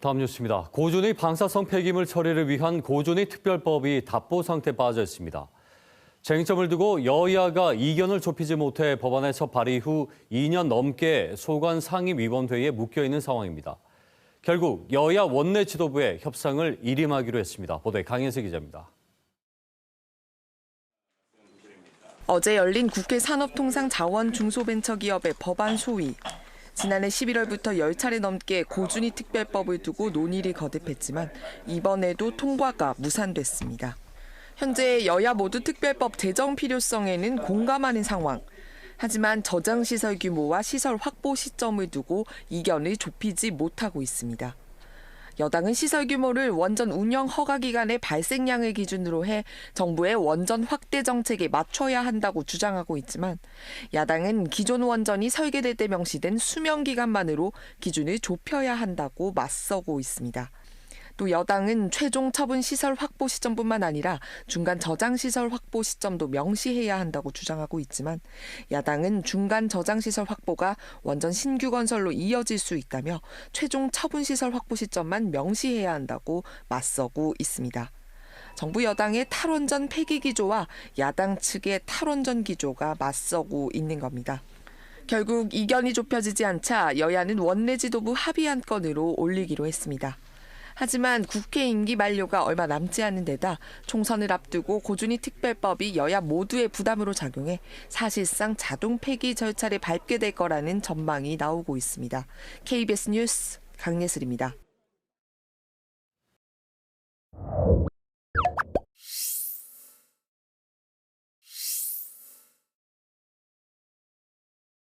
다음 뉴스입니다. 고준위 방사성 폐기물 처리를 위한 고준위 특별법이 답보 상태에 빠져 있습니다. 쟁점을 두고 여야가 이견을 좁히지 못해 법안의 첫 발의 후 2년 넘게 소관 상임위원회에 묶여 있는 상황입니다. 결국 여야 원내 지도부의 협상을 일임하기로 했습니다. 보도에 강현세 기자입니다. 어제 열린 국회 산업통상자원중소벤처기업의 법안 소위. 지난해 11월부터 10차례 넘게 고준위 특별법을 두고 논의를 거듭했지만 이번에도 통과가 무산됐습니다. 현재 여야 모두 특별법 제정 필요성에는 공감하는 상황. 하지만 저장 시설 규모와 시설 확보 시점을 두고 이견을 좁히지 못하고 있습니다. 여당은 시설 규모를 원전 운영 허가 기간의 발생량을 기준으로 해 정부의 원전 확대 정책에 맞춰야 한다고 주장하고 있지만 야당은 기존 원전이 설계될 때 명시된 수명 기간만으로 기준을 좁혀야 한다고 맞서고 있습니다. 또 여당은 최종 처분 시설 확보 시점뿐만 아니라 중간 저장 시설 확보 시점도 명시해야 한다고 주장하고 있지만 야당은 중간 저장 시설 확보가 원전 신규 건설로 이어질 수 있다며 최종 처분 시설 확보 시점만 명시해야 한다고 맞서고 있습니다. 정부 여당의 탈원전 폐기 기조와 야당 측의 탈원전 기조가 맞서고 있는 겁니다. 결국 이견이 좁혀지지 않자 여야는 원내 지도부 합의 안건으로 올리기로 했습니다. 하지만 국회 임기 만료가 얼마 남지 않은 데다 총선을 앞두고 고준위 특별법이 여야 모두의 부담으로 작용해 사실상 자동 폐기 절차를 밟게 될 거라는 전망이 나오고 있습니다. KBS 뉴스 강예슬입니다.